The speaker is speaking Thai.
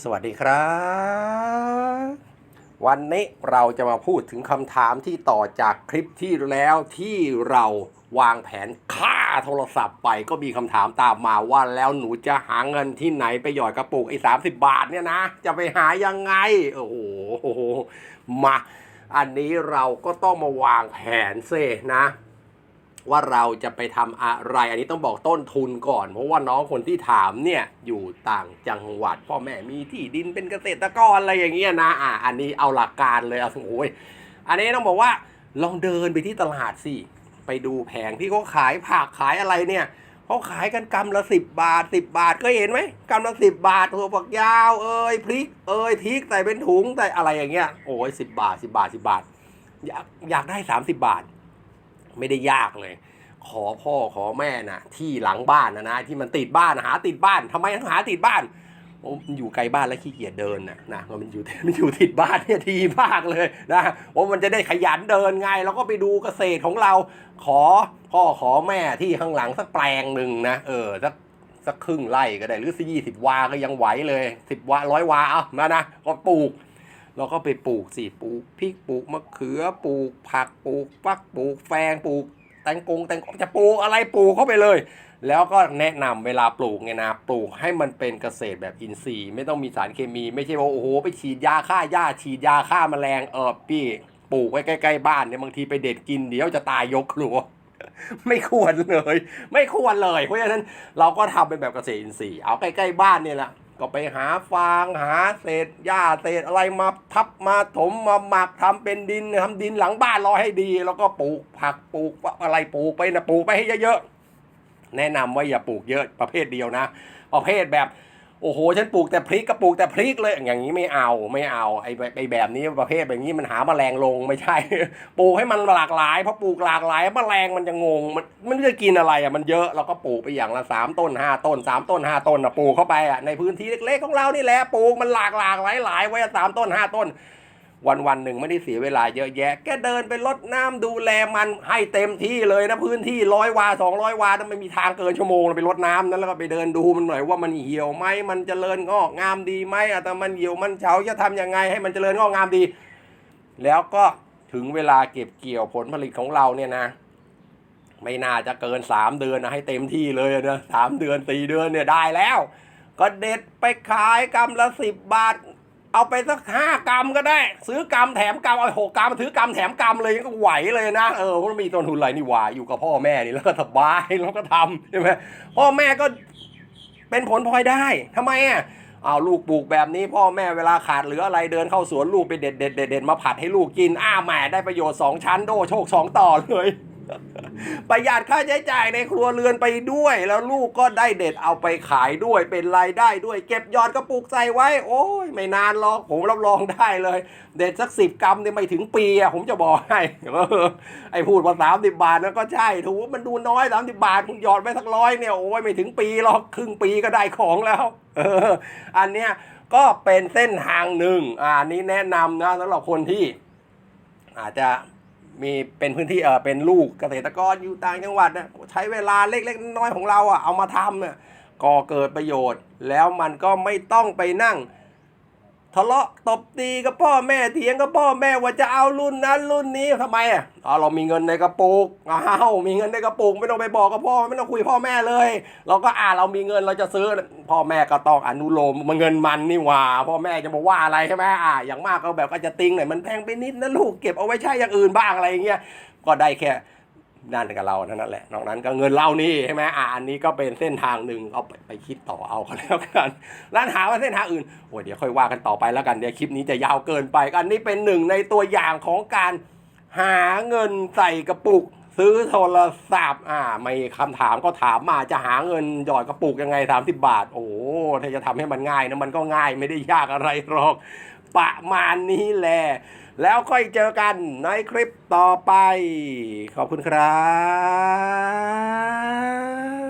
สวัสดีครับ วันนี้เราจะมาพูดถึงคำถามที่ต่อจากคลิปที่แล้วที่เราวางแผนค่าโทรศัพท์ไปก็มีคำถามตามมาว่าแล้วหนูจะหาเงินที่ไหนไปหยอดกระปุกไอ้สาบาทเนี่ยนะ จะไปหายังไง โอ้โหมา อันนี้เราก็ต้องมาวางแผนเซนะ ว่าเราจะไปทำอะไร อันนี้ต้องบอกต้นทุนก่อน เพราะว่าน้องคนที่ถามเนี่ยอยู่ต่างจังหวัด พ่อแม่มีที่ดินเป็นเกษตรกรอะไรอย่างเงี้ยนะอะอันนี้เอาหลักการเลยเอาโอ้ยอันนี้ต้องบอกว่าลองเดินไปที่ตลาดสิไปดูแผงที่เขาขายผักขายอะไรเนี่ยเขาขายกันกำละสิบบาทสิบบาทก็เห็นไหมกำละสิบบาทถั่วฝักยาวเอ้ยพริกเอ้ยพริกใส่เป็นถุงใส่อะไรอย่างเงี้ยโอ้ยสิบบาทสิบบาทสิบบาท อยากอยากได้สามสิบบาท ไม่ได้ยากเลย ขอพ่อขอแม่นะที่หลังบ้านนะนะที่มันติดบ้านหาติดบ้านทำไมต้องหาติดบ้านมันอยู่ไกลบ้านแล้วขี้เกียจเดินนะนะมันอยู่มันอยู่ติดบ้านเนี่ยดีมากเลยนะว่ามันจะได้ขยันเดินไงแล้วก็ไปดูเกษตรของเรา ขอพ่อขอแม่ที่ข้างหลังสักแปลงหนึ่งนะเออสักสักครึ่งไร่ก็ได้หรือสิยี่สิบวาก็ยังไหวเลยสิบวาร้อยวาเอามานะก็ปลูก เราก็ไปปลูกสิปลูกพริกปลูกมะเขือปลูกผักปลูกฟักปลูกแฟงปลูกแตงกงแตงกจะปลูกอะไรปลูกเข้าไปเลย แล้วก็แนะนำเวลาปลูกเนี่ยนะปลูกให้มันเป็นเกษตรแบบอินทรีย์ ไม่ต้องมีสารเคมีไม่ใช่ว่าโอ้โหไปฉีดยาฆ่าหญ้าฉีดยาฆ่าแมลงเออพี่ปลูกไว้ใกล้ๆบ้านเนี่ยบางทีไปเด็ดกินเดี๋ยวจะตายยกครัวไม่ควรเลย ไม่ควรเลย เพราะฉะนั้นเราก็ทำเป็นแบบเกษตรอินทรีย์เอาใกล้ๆบ้านเนี่ยแหละ ก็ไปหาฟางหาเศษหญ้าเศษอะไรมาทับมาถมมาหมักทำเป็นดินทำดินหลังบ้านรอให้ดี แล้วก็ปลูกผักปลูกอะไรปลูกไปนะปลูกไปให้เยอะๆแนะนำว่าอย่าปลูกเยอะประเภทเดียวนะ ประเภทแบบ โอ้โห ฉันปลูกแต่พริกก็ปลูกแต่พริกเลยอย่างนี้ไม่เอาไม่เอาไอ้ไอ้แบบนี้ประเภทแบบนี้มันหาแมลงลงไม่ใช่ ปลูกให้มันหลากหลายเพราะปลูกหลากหลายแมลงมันจะงง มันมันจะกินอะไรอะมันเยอะเราก็ปลูกไปอย่างละสามต้นห้าต้นสามต้นห้าต้นนะปลูกเข้าไปอะในพื้นที่เล็กๆของเรานี่แหละปลูกมันหลากหลากหลายหลายๆไว้สามต้นห้าต้น วันวันหนึ่งไม่ได้เสียเวลาเยอะแยะ แกเดินไปรดน้ำดูแลมันให้เต็มที่เลยนะพื้นที่ร้อยวาสองร้อยวานั้นไม่มีทางเกินชั่วโมงไปรดน้ำนั้นแล้วก็ไปเดินดูมันหน่อยว่ามันเหี่ยวไหมมันเจริญงอกงามดีไหมอะแต่มันเหี่ยวมันเฉาจะทำยังไงให้มันเจริญงอกงามดี แล้วก็ถึงเวลาเก็บเกี่ยวผลผลิตของเราเนี่ยนะไม่น่าจะเกินสามเดือนนะให้เต็มที่เลยนะสามเดือนสี่เดือนเนี่ยได้แล้ว ก็เด็ดไปขายกำละสิบบาท เอาไปสักห้ากรัมก็ได้ ซื้อกรัมแถมกรัมเอาหกกรัมถือกรัมแถมกรัมเลยก็ไหวเลยนะเออเพราะมันมีต้นทุนอะไรนี่หว่าอยู่กับพ่อแม่นี่แล้วก็สบายแล้วก็ทำใช่ไหมพ่อแม่ก็เป็นผลพลอยได้ทำไมอะเอาลูกปลูกแบบนี้พ่อแม่เวลาขาดเหลืออะไรเดินเข้าสวนลูกไปเด็ดเด็ดเด็ดเด็ดมาผัดให้ลูกกินอ้าแหม่ได้ประโยชน์สองชั้นโดโชคสองต่อเลย ประหยัดค่าใช้จ่ายในครัวเรือนไปด้วย แล้วลูกก็ได้เด็ดเอาไปขายด้วยเป็นรายได้ด้วย เก็บยอดกระปุกใส่ไว้ โอ้ยไม่นานหรอกผมรับรองได้เลย เด็ดสักสิบกรัมเนี่ยไม่ถึงปีอะผมจะบอกให้ไอ้พูดว่าสามสิบบาทนะก็ใช่ถูกว่ามันดูน้อยสามสิบาทคุณหยอดไปสักร้อยเนี่ยโอ้ยไม่ถึงปีหรอกครึ่งปีก็ได้ของแล้วเอออันเนี้ยก็เป็นเส้นทางหนึ่งอ่านี้แนะนำนะสำหรับคนที่อาจจะ มีเป็นพื้นที่เออเป็นลูกเกษตรกรอยู่ต่างจังหวัดนะใช้เวลาเล็กๆน้อยๆของเราอะเอามาทำเนี่ยก็เกิดประโยชน์ แล้วมันก็ไม่ต้องไปนั่ง ทะเลาะตบตีกับพ่อแม่เถียงกับพ่อแม่ว่าจะเอารุ่นนั้นรุ่นนี้ทำไมอะเอาเรามีเงินในกระปุกอ้าวมีเงินในกระปุกไม่ต้องไปบอกกับพ่อไม่ต้องคุยพ่อแม่เลย เราก็อ่าเรามีเงินเราจะซื้อพ่อแม่ก็ต้องอนุโลมมันเงินมันนี่หว่า พ่อแม่จะมาว่าอะไรใช่ไหมอ่าอย่างมากก็แบบก็จะติงหน่อยมันแพงไปนิดนะลูกเก็บเอาไว้ใช้อย่างอื่นบ้างอะไรอย่างเงี้ยก็ได้แค่ นั่นกับเราเท่านั้นแหละ นอกนั้นก็เงินเรานี่ใช่ไหมอ่าอันนี้ก็เป็นเส้นทางหนึ่งเอาไปไปคิดต่อเอาก็แล้วกันร้านหาว่าเส้นทางอื่นโอ้ยเดี๋ยวค่อยว่ากันต่อไปแล้วกันเดี๋ยวคลิปนี้จะยาวเกินไปอันนี้เป็นหนึ่งในตัวอย่างของการหาเงินใส่กระปุก ซื้อโทรศัพท์อ่าไม่คำถามก็ถามมาจะหาเงินหยอดกระปุกยังไงสามสิบาท โอ้ถ้าจะทำให้มันง่ายนะมันก็ง่ายไม่ได้ยากอะไรหรอก ประมาณนี้แหละแล้วค่อยเจอกันในคลิปต่อไป ขอบคุณครับ